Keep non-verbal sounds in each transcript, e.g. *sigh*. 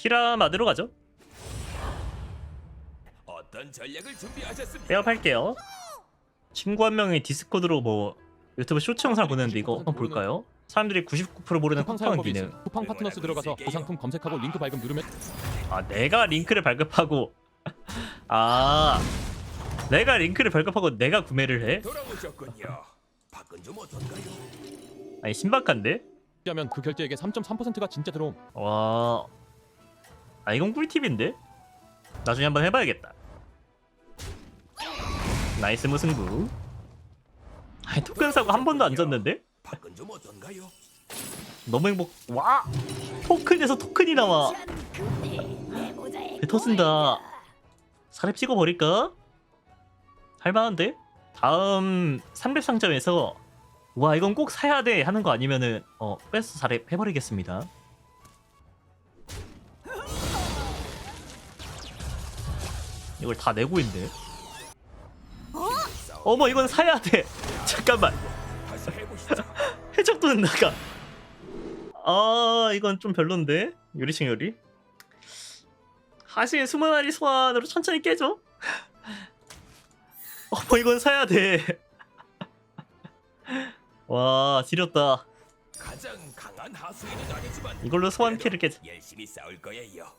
피라마드로 가죠. 어떤 전략을 준비하셨습니까? 빼업할게요. 친구 한 명이 디스코드로 뭐 유튜브 쇼츠 영상 보내는데 이거 한번 볼까요? 사람들이 99% 모르는 쿠팡 사용법이 기능. 쿠팡 파트너스 들어가서 그 상품 검색하고 링크 발급 누르면 아 내가 링크를 발급하고 아 내가 링크를 발급하고 내가 구매를 해? 돌아오셨군요. 밖은 좀 어떤가요? 아니 신박한데? 하면 그 결제액의 3.3%가 진짜 들어옴. 와, 아 이건 꿀팁인데? 나중에 한번 해봐야겠다. 나이스 무승부. 아니 토큰 사고 한 번도 안 졌는데? 밖은 좀 어떤가요? 너무 행복. 와, 토큰에서 토큰이 나와. 배 터진다. 사렙 찍어버릴까? 할만한데? 다음 3렙 상점에서 와 이건 꼭 사야 돼 하는 거 아니면은 어 뺏어 사렙 해버리겠습니다. 이걸 다 내고 있네. 어머 이건 사야 돼. *laughs* 잠깐만. *laughs* 해적도는 나가. 아 이건 좀 별론데 요리칭 요리. 하신 스무 마리 소환으로 천천히 깨져. *laughs* 어머 이건 사야 돼. 와 지렸다. 가장 강한 하수인은 아니지만 이걸로 소환 피를 깨. 열심히 싸울 거예요.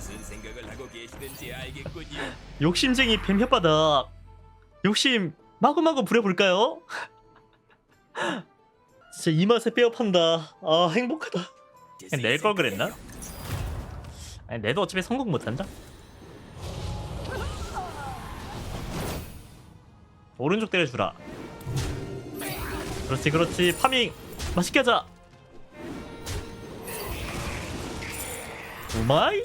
무슨 생각을 하고 계시는지 알겠군요. 욕심쟁이 뱀 혓바닥. 욕심 마구마구 부려볼까요? *laughs* 진짜 이 맛에 빼어 판다. 아 행복하다. 그냥 낼 걸 그랬나? 아니 내도 어차피 성공 못한다. 오른쪽 때려주라. 그렇지 그렇지 파밍 맛있게 하자. 오마이.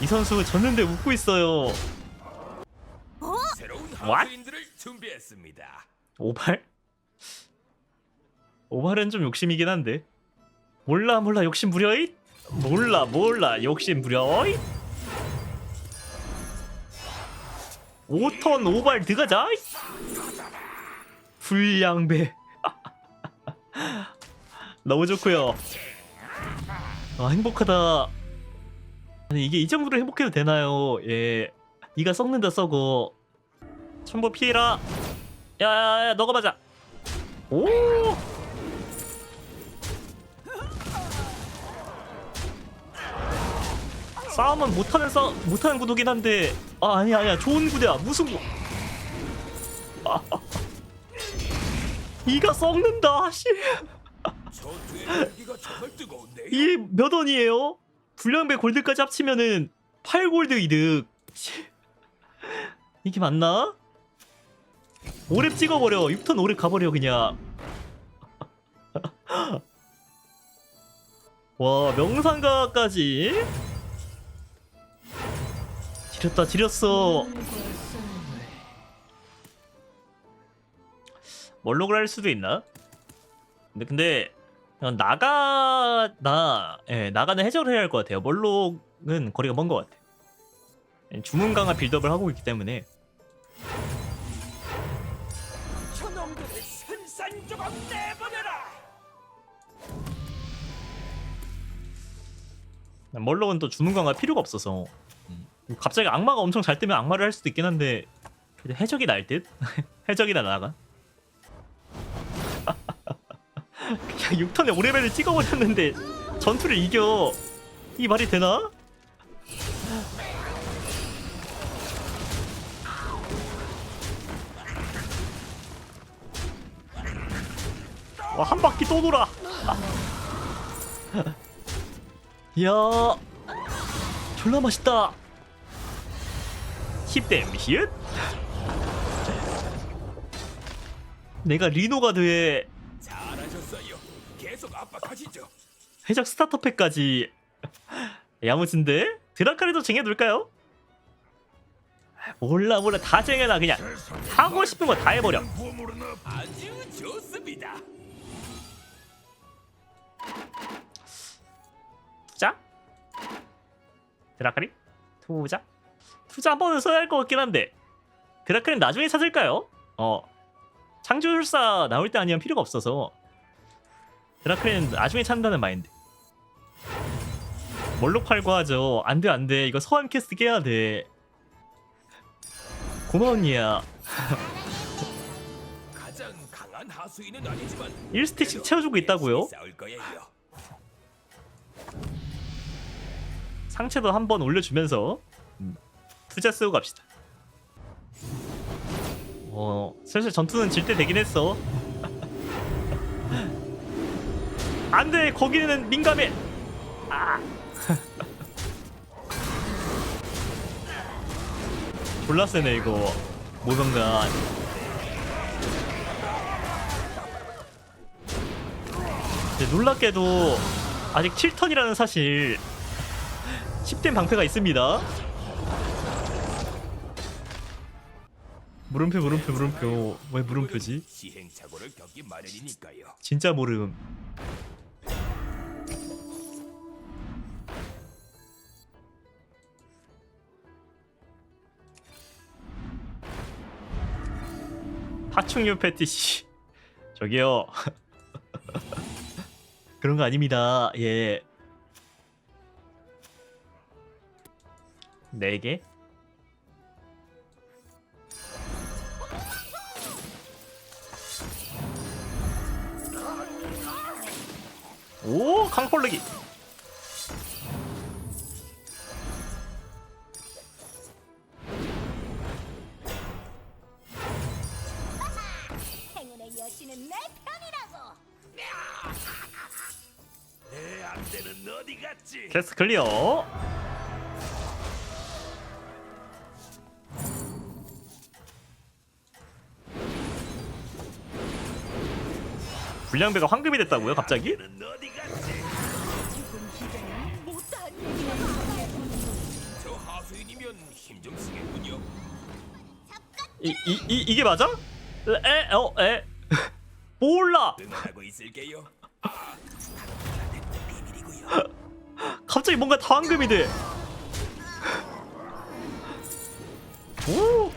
이 선수 졌는데 웃고 있어요. 새로운 What? 하수인들을 준비했습니다. 오발? 오발은 좀 욕심이긴 한데. 몰라 몰라 욕심 부려잇? 몰라 몰라 욕심 부려잇? 5턴 오발 들어가자. 불량배. *laughs* 너무 좋고요. 아 행복하다. 아니 이게 이 정도로 행복해도 되나요? 예. 이가 썩는다 썩어. 천보 피해라. 야야야 너가 맞아. 오. 싸움은 못하는 싸 못하는 구도긴 한데 아 아니야 아니야 좋은 구대야 무슨 구. *laughs* 아, 이가 썩는다 씨. 이 몇 원이에요? 불량배 골드까지 합치면은 8골드 이득. 씨. 이게 맞나? 5렙 찍어버려. 6턴 5렙 가버려 그냥. *laughs* 와 명상가까지. 지렸다 지렸어. 멀록을 할 수도 있나? 근데 근데 그냥 나가나 예 나가는 해적을 해야 할 것 같아요. 멀록은 거리가 먼 것 같아. 주문 강화 빌드업을 하고 있기 때문에 저놈들을 산산조각 내버려라. 멀록은 또 주문 강화 필요가 없어서 음. 갑자기 악마가 엄청 잘 뜨면 악마를 할 수도 있긴 한데 해적이 날 듯? *laughs* 해적이나 나가. *laughs* 6턴에 5레벨을 찍어버렸는데 전투를 이겨. 이 말이 되나? 와 한 바퀴 또 돌아. *laughs* 이야 졸라 맛있다. 힙댐 히읗 내가 리노가 돼 해적 스타터팩까지 야무진데? 드라카리도 쟁여둘까요? 몰라 몰라 다 쟁여놔 그냥 하고 싶은 거 다 해버려 아주 좋습니다. 투자? 드라카리? 투자? 투자 한 번은 써야 할 것 같긴 한데 드라카리 나중에 찾을까요? 어 창조술사 나올 때 아니면 필요가 없어서 드라크레는 나중에 찾는다는 마인드. 멀록 팔고 하죠? 안돼 안돼. 이거 소환 캐스트 깨야 돼. 하수인은 아니지만 1스택씩 채워주고 있다고요? 상체도 한번 올려주면서 음, 투자 쓰고 갑시다. 어 슬슬 전투는 질 때 되긴 했어 안돼. 거기는 민감해. 아. *laughs* 졸라 세네 이거. 모성간 근데 놀랍게도 아직 7턴이라는 사실 *laughs* 10대 방패가 있습니다. 물음표 물음표 물음표. 왜 물음표지? 진짜 모름. 파충류 패티시 저기요. *laughs* 그런 거 아닙니다. 예. 4개? 오 강폴레기 여신은 내 편이라고. 내 안대는 어디 갔지? 캐스 클리어 불량배가 황금이 됐다고요 갑자기? 안대는 어디 갔지? 지금 기대는 못한 얘기야. 저 하수인이면 힘 좀 쓰겠군요. 이, 이, 이, 이게 맞아? 에? 어? 에? 몰라. 응원하고 있을게요. 갑자기 뭔가 다 황금이 돼. 오!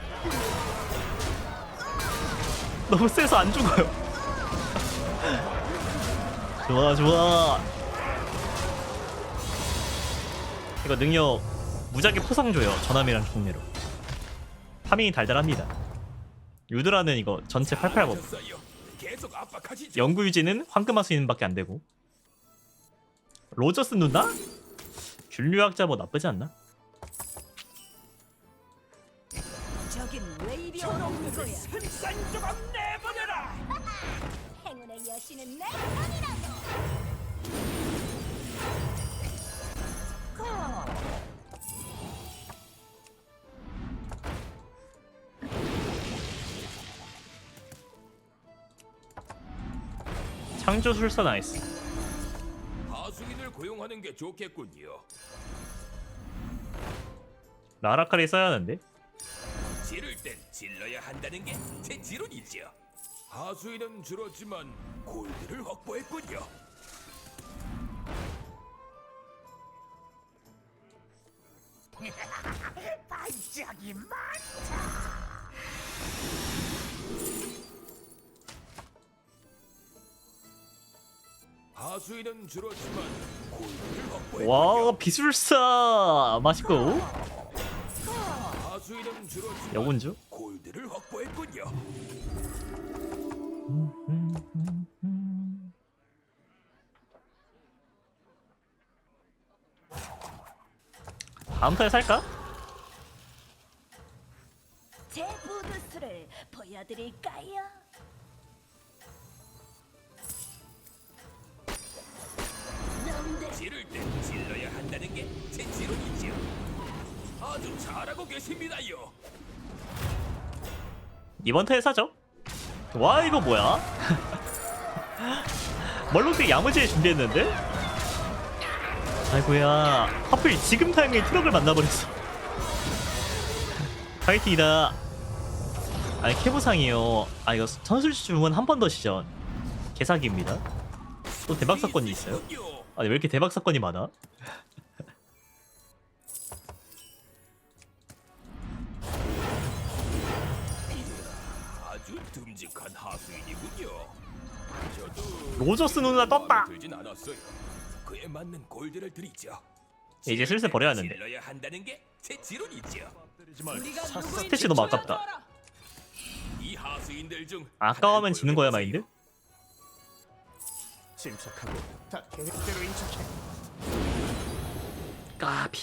너무 세서 안 죽어요. 좋아 좋아. 이거 능력 무작위 포상 줘요 전함이랑 종례로. 파밍이 달달합니다. 유드라는 이거 전체 88법. 하 셨어요. 계속 압박하시죠. 영구 유지는 황금 하수인밖에 안 되고 로저스 누나? 균류학자 뭐 나쁘지 않나? 저긴 왜 이리 어려운 거야? 생산 조각 내버려라. *laughs* 행운의 여신은 내 편이라고. 창조 술사 나이스 하수인을 고용하는 게 좋겠군요. 라라카리 써야 하는데 지를 땐 질러야 한다는 게 제 지론이죠. 하수인은 줄었지만 골드를 확보했군요. *laughs* 반짝이 많다. 하수인은 줄었지만. 와 비술사 맛있고 하수인은 줄었지만 여군주 골드를 확보했군요. 다음 턴에 살까? 제 부두수를 보여드릴까요? 지를 땐 질러야 한다는 게 제 지론이지요. 아주 잘하고 계십니다요. 이번 턴에 사죠 와 이거 뭐야? *laughs* 멀록대 야무지게 준비했는데? 아이고야 하필 지금 타이밍에 트럭을 만나버렸어 *laughs* 파이팅이다 아니 캐보상이요 아 이거 선술 주문 한 번 더 시전 개사기입니다 또 대박 사건이 있어요? 아니 왜 이렇게 대박 사건이 많아? 아주 듬 듬직한 하수인이군요. 저도 로저스 누나 떴다. 마음에 들진 않았어요. 그에 맞는 골드를 드리죠. 이제 슬슬 버려야 하는데. 질러야 한다는 게제 지론이죠. 스탯이 너무 아깝다. 이 하수인들 중 아까워하면 지는 거야 마인드? 침착하고. 다 계획대로 인척해. 까비.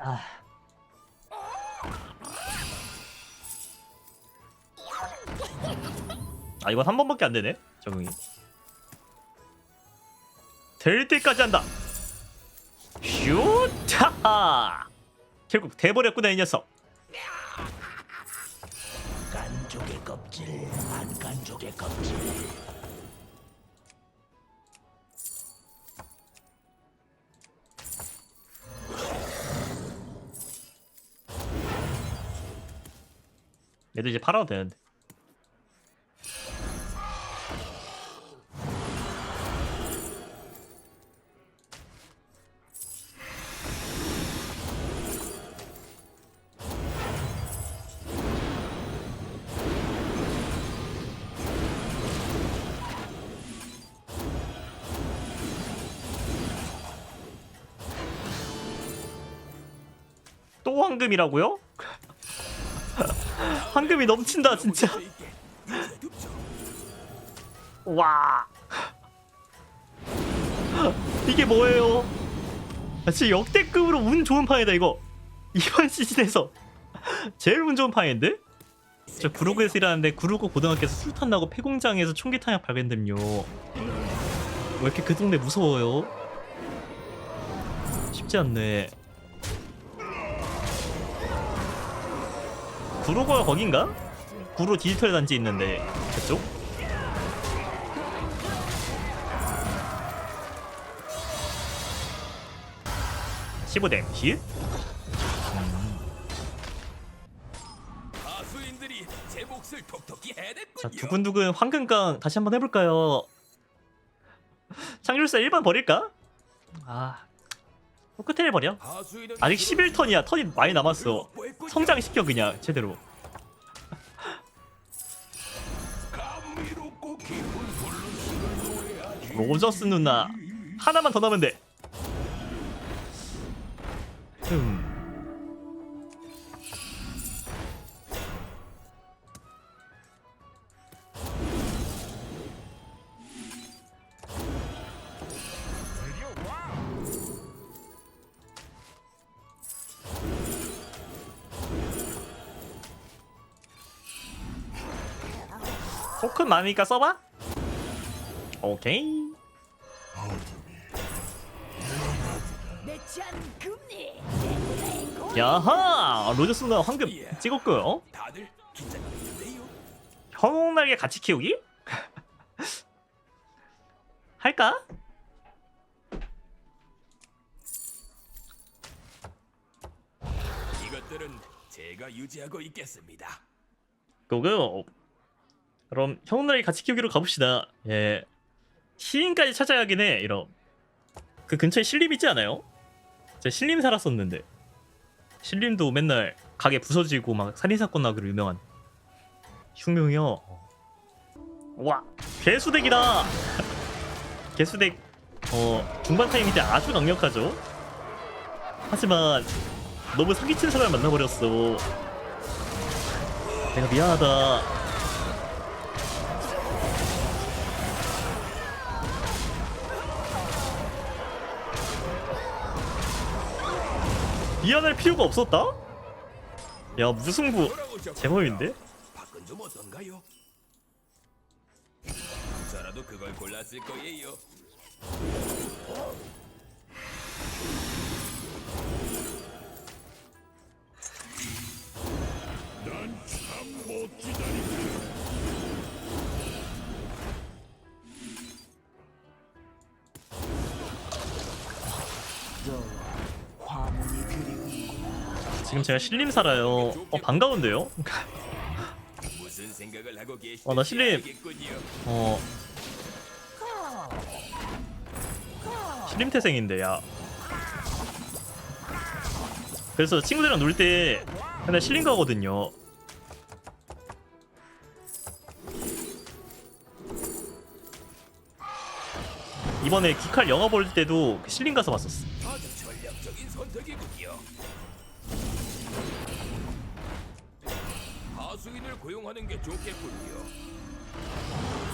아. 아 이건 한 번밖에 안 되네 적응이. 될 때까지 한다. 슈타! 결국 돼버렸구나 이 녀석 껍질. 얘도 이제 팔아도 되는데 또 황금이라고요? 황금이 넘친다 진짜. 와. 이게 뭐예요? 아, 진짜 역대급으로 운 좋은 판이다 이거. 이번 *laughs* 시즌에서. 제일 운 좋은 판인데? 저 구로구에서 일하는데 구로구 고등학교에서 술탄 나고 폐공장에서 총기 탄약 발견됨요. 왜 이렇게 그 동네 무서워요? 쉽지 않네 구로가 거긴가? 구로 디지털 단지 있는데 그쪽? (15댐) 힛? 하수인들이 제 몫을 톡톡히 해냈군요. 자 두근두근 황금강 다시 한번 해볼까요? *laughs* 창률사 1번 버릴까? 아 포크테일 버려 하수인은 아직 11턴이야 턴이 많이 남았어 성장시켜 그냥 제대로. 로저스 누나 하나만 더 넣으면 돼 음. 많으니까 써봐 오케이 야하 로저스 누나 황금 찍었고요 다들. 형날개 같이 키우기? *laughs* 할까? 이것들은 제가 유지하고 있겠습니다. 고고 그럼 형날개 같이 키우기로 가봅시다. 예. 시인까지 찾아야 하긴 해 이런. 그 근처에 신림 있지 않아요? 제가 신림 살았었는데. 신림도 맨날 가게 부서지고 막 살인 사건 나기로 유명한. 흉명이요 와 개수덱이다. *laughs* 개수덱 어 중반 타임 이제 아주 강력하죠? 하지만 너무 사기친 사람을 만나버렸어. 내가 미안하다 미안할 필요가 없었다? 야 무승부. 제법인데? 밖은 좀 어떤가요? 저라도 그걸 골랐을 거예요. 난 참 못 기다리 지금 제가 신림 살아요 어 반가운데요? 생각을 하고 계시는지 어, 신림 태생인데 야 그래서 친구들이랑 놀 때 맨날 실링 가거든요. 이번에 기칼 영화 볼 때도 그 실링 가서 봤었어. 하수인을 고용하는 게 좋겠군요.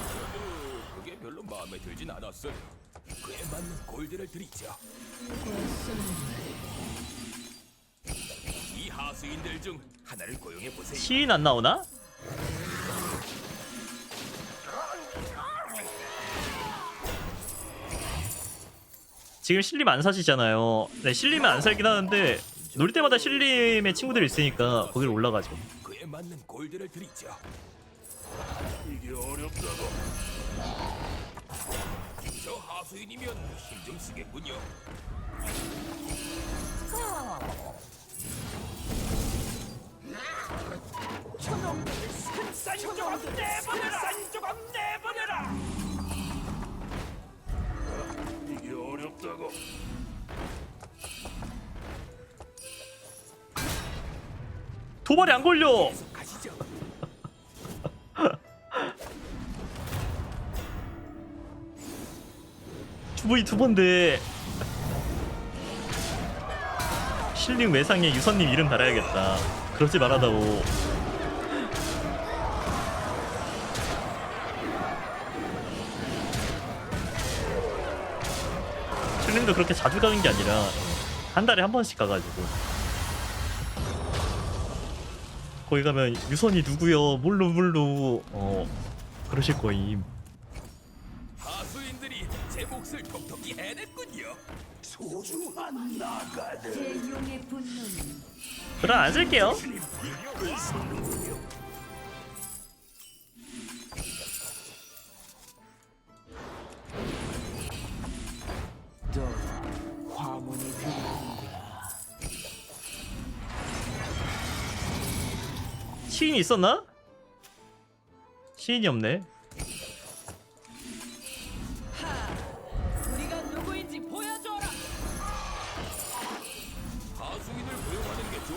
저도 그게 별로 마음에 들진 않았어요. 그에 맞는 골드를 드리죠. 이 하수인들 중 하나를 고용해 보세요. 시인 안 나오나? 지금 실림 안 사시잖아요. 네, 실림은 안 살긴 하는데 놀 때마다 실림의 친구들이 있으니까 거기를 올라가죠. 맞는 골드를 드리죠. 이게 어렵다고. 저 하수인이면 힘 좀 쓰겠군요. 산조각 내보내라! 산조각 내보내라! 이게 어렵다고. 도발이 안 걸려. 번데 실링 외상에 유선님 이름 달아야겠다. 그러지 말아다오. 실링도 그렇게 자주 가는 게 아니라 한 달에 한 번씩 가가지고 거기 가면 유선이 누구요? 몰로 몰로 어 그러실 거임. 소중한 나가들. 제 용의 분노는 그럼 안 쓸게요. 화문이. 시인이 있었나? 시인이 없네.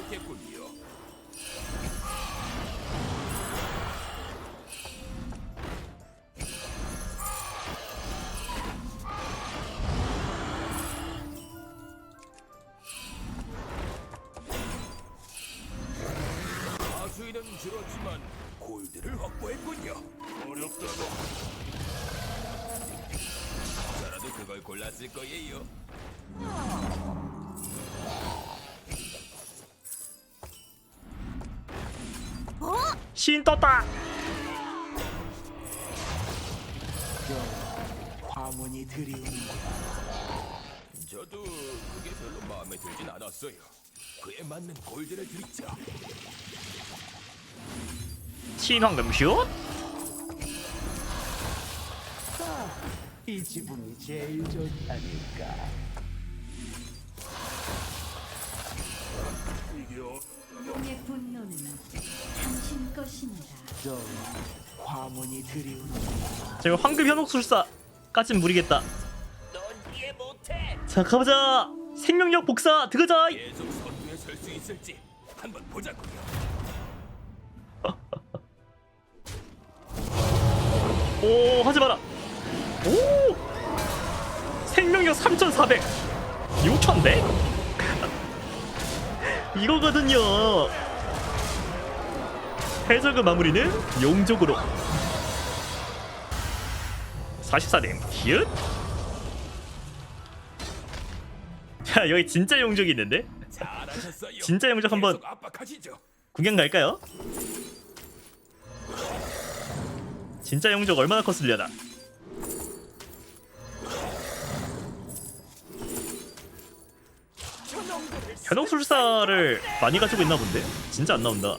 좋겠군요. 하수인은 줄었지만 골드를 확보했군요. 어렵다고. 저라도 그걸 골랐을 거예요. 시인 떴다. 또 화문이 들이우는구나. 저도 그게 별로 마음에 들진 않았어요. 그에 맞는 골드를 드리죠. 시인 황금슛. 이 지붕이 제일 좋다니까. 용의 분노는 당신 것입니다. 또 화문이 들이우는구나. 제가 황금 현혹술사까진 무리겠다. 넌 이해 못해. 자 가보자. 생명력 복사 들어가자. 계속 선두에 설 수 있을지 한번 보자고요. 오 하지 마라. 오 생명력 3,400. 6,100. 이거거든요. 해적의 마무리는 용족으로. 44댐 큐. 자 여기 진짜 용족이 있는데 잘하셨어요. 진짜 영적 한번 계속 압박하시죠. 구경 갈까요? 진짜 용적 얼마나 컸으려나? 현혹술사를 많이 가지고 있나 본데? 진짜 안 나온다.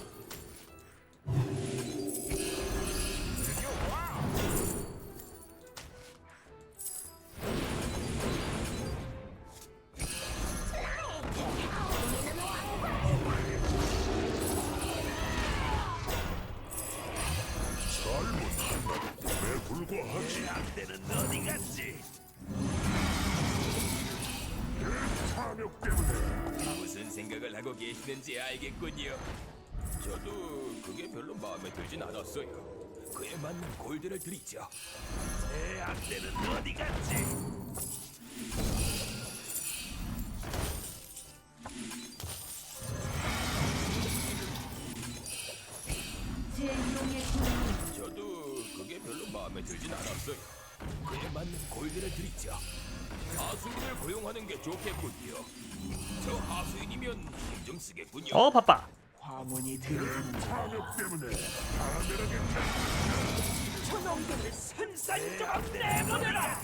내 안대는 어디 갔지? 제 용의 군이 저도 그게 별로 마음에 들진 않았어요. 그에 맞는 골드를 드리죠. 하수인을 고용하는 게 좋겠군요. 저 하수인이면 힘좀 쓰겠군요. 어 바빠 화문이 들이우는구나. 산산이 좀 내보내라!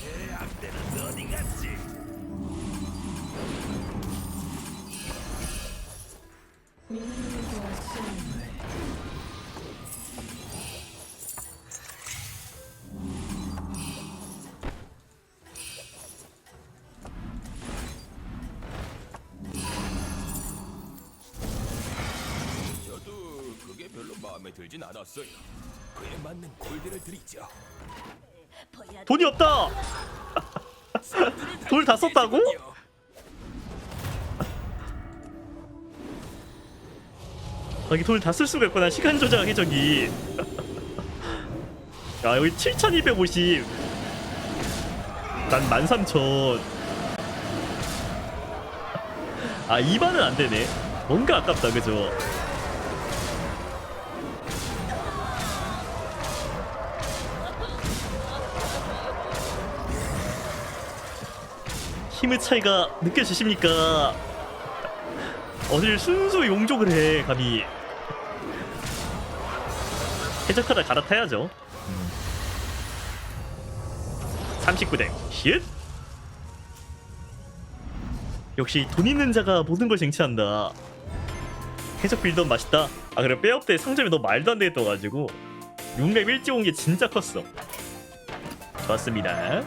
내 안대는 어디 갔지? 저도 그게 별로 마음에 들진 않았어요. 맞는 골드를 드리죠. 돈이 없다! 돌다 썼다고? 아, 이게 돈을 다 쓸 수가 있구나. 시간 조작 해적이. 야 여기 7250 난 13000. 아 2만은 안 되네. 뭔가 아깝다 그죠 힘의 차이가 느껴지십니까? 어딜 순수 용족을 해 감히. 해적하다 갈아타야죠. 39대 힛 역시 돈 있는 자가 모든 걸 쟁취한다. 해적 빌드업 맛있다. 아 그래 빼업 때 상점이 너무 말도 안 되게 떠가지고 6렙 일찍 온 게 진짜 컸어. 좋았습니다